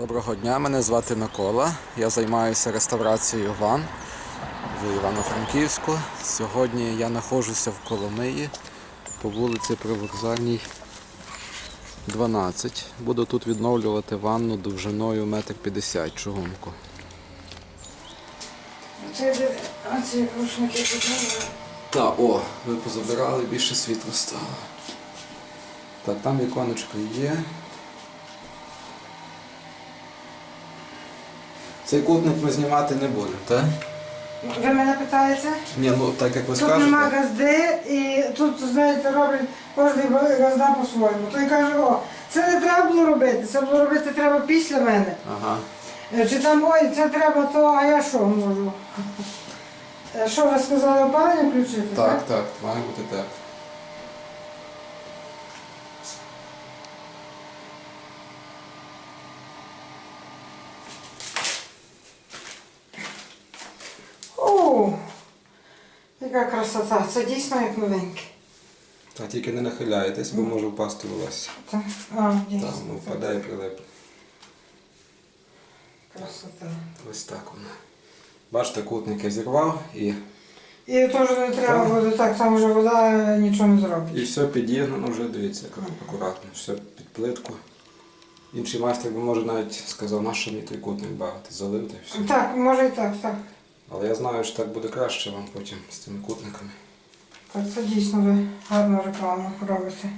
Доброго дня, мене звати Микола. Я займаюся реставрацією ван в Івано-Франківську. Сьогодні я знаходжуся в Коломиї по вулиці Привокзальній 12. Буду тут відновлювати ванну довжиною 1,50 м чугунку. Та, о, ви позабирали, більше світла стало. Так, там віконечко є. Цей кутник ми знімати не будемо, так? Ви мене питаєте? Ні, ну так як ви Тут нема газди і тут, знаєте, роблять кожен газда по-своєму. Той каже, о, це не треба було робити, це було робити треба після мене. Ага. Е, Чи там, ой, це треба то, а я що можу? Е, Що ви сказали, опалення включити? Так, так, має бути так. О, яка красота, це дійсно як новеньке. Та тільки не нахиляєтесь, бо може впасти волосся. Так, а, дійсно. ну, впадає і прилипне. Красота. Ось так воно. Бачите, кутник я зірвав і, І теж не треба буде так, там вже вода нічого не зробить. і все підігнано вже, дивіться, як акуратно, все під плитку. Інший майстер би може навіть сказав, на що мені той кутник бавити, залив та й все. Так, може і так, так. Але я знаю, що так буде краще вам потім з цими кутниками. Так, це дійсно ви гарну рекламу робите.